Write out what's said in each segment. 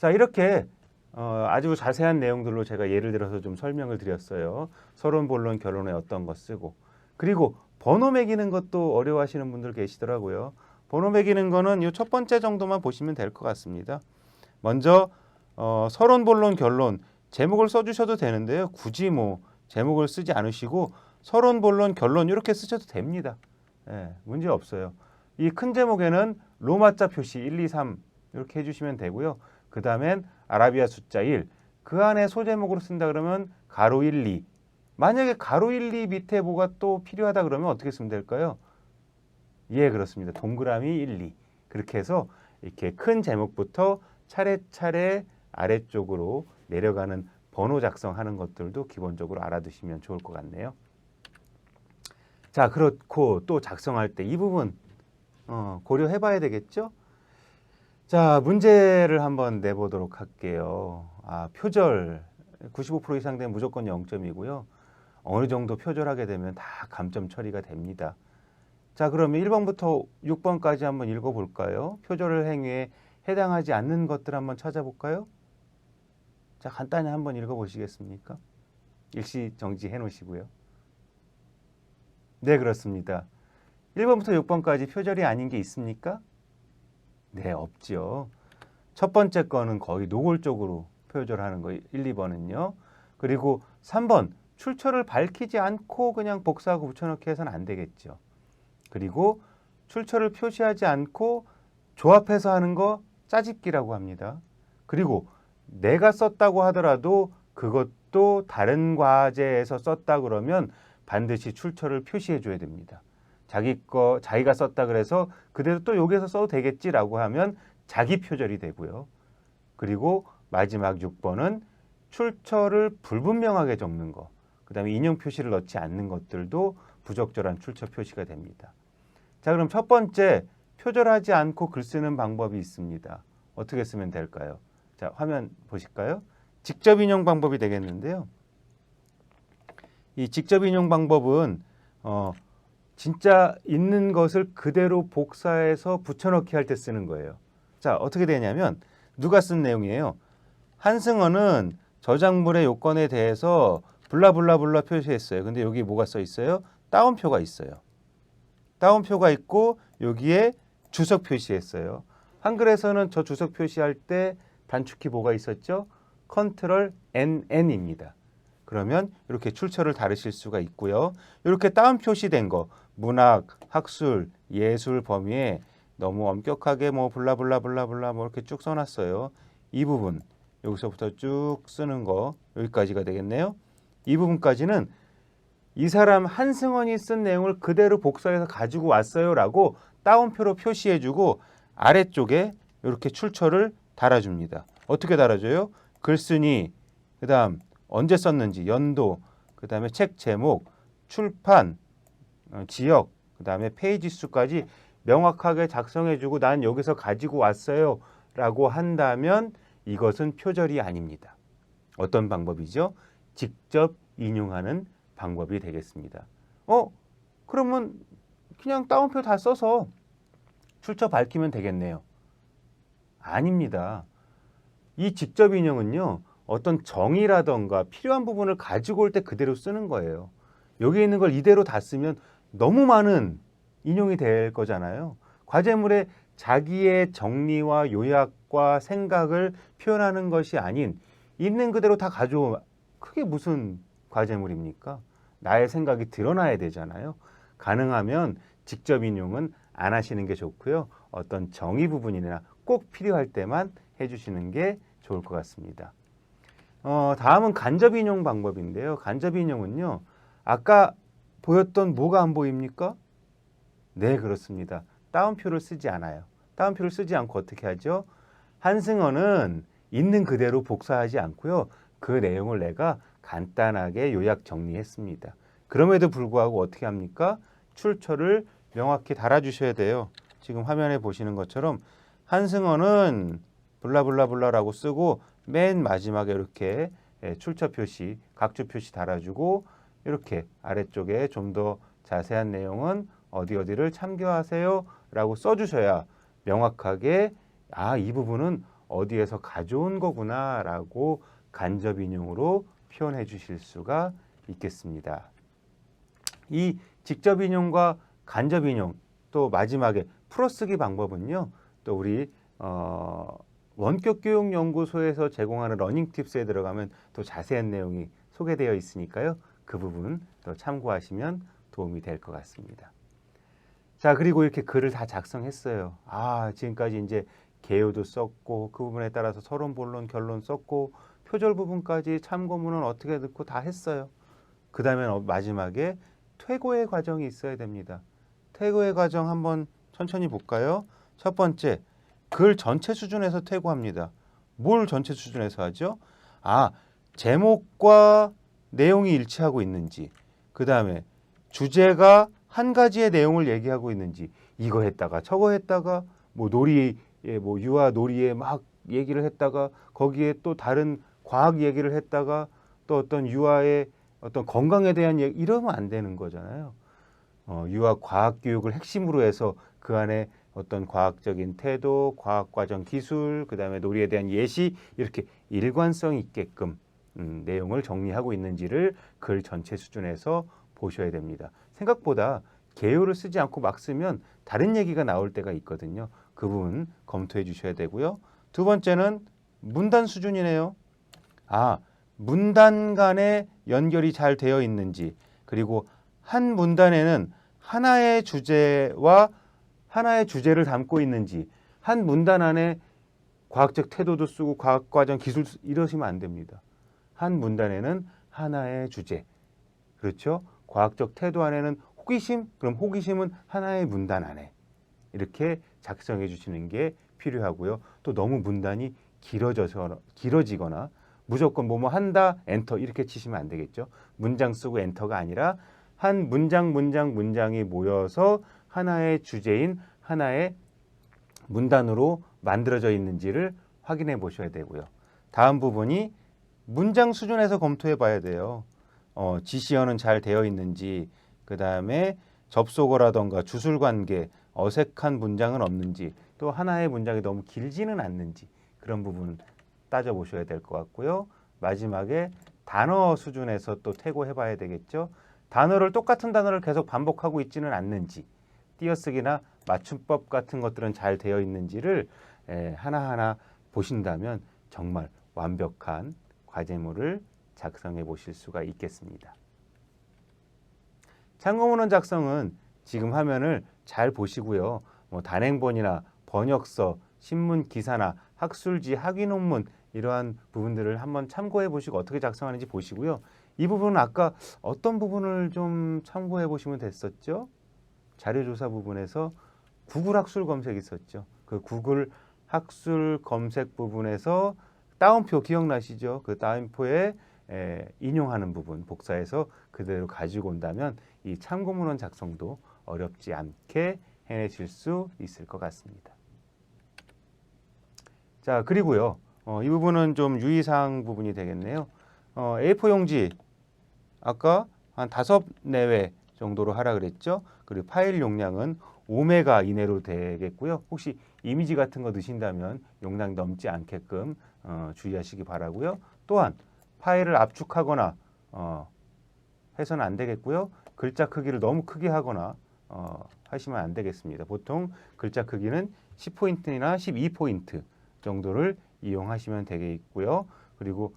자 이렇게 어, 아주 자세한 내용들로 제가 예를 들어서 좀 설명을 드렸어요. 서론, 본론, 결론에 어떤 거 쓰고 그리고 번호 매기는 것도 어려워하시는 분들 계시더라고요. 번호 매기는 거는 이 첫 번째 정도만 보시면 될 것 같습니다. 먼저 어, 서론, 본론, 결론 제목을 써주셔도 되는데요. 굳이 뭐 제목을 쓰지 않으시고 서론, 본론, 결론 이렇게 쓰셔도 됩니다. 예, 문제 없어요. 이 큰 제목에는 로마자 표시 1, 2, 3 이렇게 해주시면 되고요. 그 다음엔 아라비아 숫자 1. 그 안에 소제목으로 쓴다 그러면 가로 1, 2. 만약에 가로 1, 2 밑에 뭐가 또 필요하다 그러면 어떻게 쓰면 될까요? 예, 그렇습니다. 동그라미 1, 2. 그렇게 해서 이렇게 큰 제목부터 차례차례 아래쪽으로 내려가는 번호 작성하는 것들도 기본적으로 알아두시면 좋을 것 같네요. 자, 그렇고 또 작성할 때 이 부분 어, 고려해 봐야 되겠죠? 자, 문제를 한번 내보도록 할게요. 아, 표절 95% 이상 되면 무조건 0점이고요. 어느 정도 표절하게 되면 다 감점 처리가 됩니다. 자, 그러면 1번부터 6번까지 한번 읽어볼까요? 표절 행위에 해당하지 않는 것들 한번 찾아볼까요? 자, 간단히 한번 읽어보시겠습니까? 일시 정지해 놓으시고요. 네, 그렇습니다. 1번부터 6번까지 표절이 아닌 게 있습니까? 네, 없죠. 첫 번째 거는 거의 노골적으로 표절하는 거 1, 2번은요. 그리고 3번 출처를 밝히지 않고 그냥 복사하고 붙여넣기 해서는 안 되겠죠. 그리고 출처를 표시하지 않고 조합해서 하는 거 짜집기라고 합니다. 그리고 내가 썼다고 하더라도 그것도 다른 과제에서 썼다 그러면 반드시 출처를 표시해 줘야 됩니다. 자기 거 자기가 썼다 그래서 그대로 또 여기서 써도 되겠지라고 하면 자기 표절이 되고요. 그리고 마지막 6번은 출처를 불분명하게 적는 거. 그다음에 인용 표시를 넣지 않는 것들도 부적절한 출처 표시가 됩니다. 자, 그럼 첫 번째 표절하지 않고 글 쓰는 방법이 있습니다. 어떻게 쓰면 될까요? 자, 화면 보실까요? 직접 인용 방법이 되겠는데요. 이 직접 인용 방법은 어, 진짜 있는 것을 그대로 복사해서 붙여넣기 할 때 쓰는 거예요. 자, 어떻게 되냐면 누가 쓴 내용이에요. 한승헌은 저작물의 요건에 대해서 블라블라블라 표시했어요. 근데 여기 뭐가 써 있어요? 따옴표가 있어요. 따옴표가 있고 여기에 주석 표시했어요. 한글에서는 저 주석 표시할 때 단축키 뭐가 있었죠? 컨트롤 NN입니다. 그러면 이렇게 출처를 다르실 수가 있고요. 이렇게 따옴 표시된 거 문학, 학술, 예술 범위에 너무 엄격하게 뭐 블라블라블라블라 뭐 이렇게 쭉 써놨어요. 이 부분 여기서부터 쭉 쓰는 거 여기까지가 되겠네요. 이 부분까지는 이 사람 한승원이 쓴 내용을 그대로 복사해서 가지고 왔어요라고 따옴표로 표시해주고 아래쪽에 이렇게 출처를 달아줍니다. 어떻게 달아줘요? 글쓴이 그 다음 언제 썼는지 연도 그 다음에 책 제목 출판 어, 지역 그 다음에 페이지 수까지 명확하게 작성해주고 난 여기서 가지고 왔어요 라고 한다면 이것은 표절이 아닙니다. 어떤 방법이죠? 직접 인용하는 방법이 되겠습니다. 어? 그러면 그냥 따옴표 다 써서 출처 밝히면 되겠네요. 아닙니다. 이 직접 인용은요, 어떤 정의라던가 필요한 부분을 가지고 올 때 그대로 쓰는 거예요. 여기 있는 걸 이대로 다 쓰면 너무 많은 인용이 될 거잖아요. 과제물에 자기의 정리와 요약과 생각을 표현하는 것이 아닌 있는 그대로 다 가져오 그게 무슨 과제물입니까? 나의 생각이 드러나야 되잖아요. 가능하면 직접 인용은 안 하시는 게 좋고요. 어떤 정의 부분이나 꼭 필요할 때만 해주시는 게 좋을 것 같습니다. 어, 다음은 간접 인용 방법인데요. 간접 인용은요. 아까 보였던 뭐가 안 보입니까? 네, 그렇습니다. 따옴표를 쓰지 않아요. 따옴표를 쓰지 않고 어떻게 하죠? 한승어는 있는 그대로 복사하지 않고요. 그 내용을 내가 간단하게 요약 정리했습니다. 그럼에도 불구하고 어떻게 합니까? 출처를 명확히 달아주셔야 돼요. 지금 화면에 보시는 것처럼 한승어는 블라블라블라라고 쓰고 맨 마지막에 이렇게 예, 출처 표시, 각주 표시 달아주고 이렇게 아래쪽에 좀 더 자세한 내용은 어디 어디를 참고하세요 라고 써주셔야 명확하게 아 이 부분은 어디에서 가져온 거구나 라고 간접 인용으로 표현해 주실 수가 있겠습니다. 이 직접 인용과 간접 인용 또 마지막에 풀어쓰기 방법은요. 또 우리 어, 원격 교육 연구소에서 제공하는 러닝 팁스에 들어가면 또 자세한 내용이 소개되어 있으니까요. 그 부분 또 참고하시면 도움이 될 것 같습니다. 자, 그리고 이렇게 글을 다 작성했어요. 아, 지금까지 이제 개요도 썼고 그 부분에 따라서 서론, 본론, 결론 썼고 표절 부분까지 참고문은 어떻게 넣고 다 했어요. 그 다음에 마지막에 퇴고의 과정이 있어야 됩니다. 퇴고의 과정 한번 천천히 볼까요? 첫 번째, 글 전체 수준에서 퇴고합니다. 뭘 전체 수준에서 하죠? 아, 제목과 내용이 일치하고 있는지, 그 다음에 주제가 한 가지의 내용을 얘기하고 있는지, 이거 했다가 저거 했다가 뭐 놀이에 뭐 유아 놀이에 막 얘기를 했다가 거기에 또 다른 과학 얘기를 했다가 또 어떤 유아의 어떤 건강에 대한 얘기 이러면 안 되는 거잖아요. 어, 유아 과학 교육을 핵심으로 해서 그 안에 어떤 과학적인 태도, 과학 과정 기술, 그다음에 놀이에 대한 예시 이렇게 일관성 있게끔 음, 내용을 정리하고 있는지를 글 전체 수준에서 보셔야 됩니다. 생각보다 개요를 쓰지 않고 막 쓰면 다른 얘기가 나올 때가 있거든요. 그 부분 검토해 주셔야 되고요. 두 번째는 문단 수준이네요. 아, 문단 간에 연결이 잘 되어 있는지, 그리고 한 문단에는 하나의 주제와 하나의 주제를 담고 있는지, 한 문단 안에 과학적 태도도 쓰고 과학과정 기술 이러시면 안 됩니다. 한 문단에는 하나의 주제, 그렇죠? 과학적 태도 안에는 호기심, 그럼 호기심은 하나의 문단 안에 이렇게 작성해 주시는 게 필요하고요. 또 너무 문단이 길어져서 길어지거나 무조건 뭐뭐 한다 엔터 이렇게 치시면 안 되겠죠. 문장 쓰고 엔터가 아니라 한 문장 문장 문장이 모여서 하나의 주제인 하나의 문단으로 만들어져 있는지를 확인해 보셔야 되고요. 다음 부분이 문장 수준에서 검토해 봐야 돼요. 어, 지시어는 잘 되어 있는지, 그 다음에 접속어라던가 주술 관계, 어색한 문장은 없는지, 또 하나의 문장이 너무 길지는 않는지 그런 부분 따져 보셔야 될 것 같고요. 마지막에 단어 수준에서 또 태고해 봐야 되겠죠. 단어를 똑같은 단어를 계속 반복하고 있지는 않는지, 띄어쓰기나 맞춤법 같은 것들은 잘 되어 있는지를 에, 하나하나 보신다면 정말 완벽한 과제물을 작성해 보실 수가 있겠습니다. 참고문헌 작성은 지금 화면을 잘 보시고요. 뭐 단행본이나 번역서, 신문 기사나 학술지, 학위 논문 이러한 부분들을 한번 참고해 보시고 어떻게 작성하는지 보시고요. 이 부분은 아까 어떤 부분을 좀 참고해 보시면 됐었죠? 자료조사 부분에서 구글 학술 검색 있었죠. 그 구글 학술 검색 부분에서 따옴표 기억나시죠? 그 따옴표에 에, 인용하는 부분 복사해서 그대로 가지고 온다면 이 참고문헌 작성도 어렵지 않게 해내실 수 있을 것 같습니다. 자 그리고요 어, 이 부분은 좀 유의사항 부분이 되겠네요. 어, A4 용지 아까 한 다섯 내외 정도로 하라 그랬죠. 그리고 파일 용량은 5메가 이내로 되겠고요. 혹시 이미지 같은 거 넣으신다면 용량 넘지 않게끔 어, 주의하시기 바라고요. 또한 파일을 압축하거나 어, 해서는 안 되겠고요. 글자 크기를 너무 크게 하거나 어, 하시면 안 되겠습니다. 보통 글자 크기는 10포인트나 12포인트 정도를 이용하시면 되겠고요. 그리고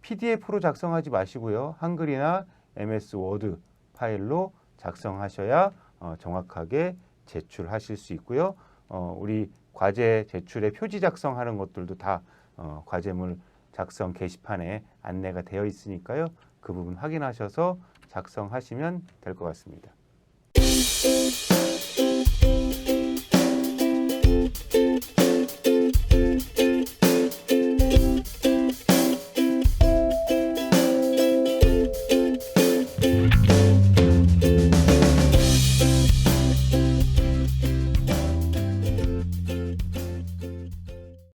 PDF로 작성하지 마시고요. 한글이나 MS 워드 파일로 작성하셔야 어, 정확하게 제출하실 수 있고요. 어, 우리 과제 제출의 표지 작성하는 것들도 다 어, 과제물 작성 게시판에 안내가 되어 있으니까요. 그 부분 확인하셔서 작성하시면 될 것 같습니다.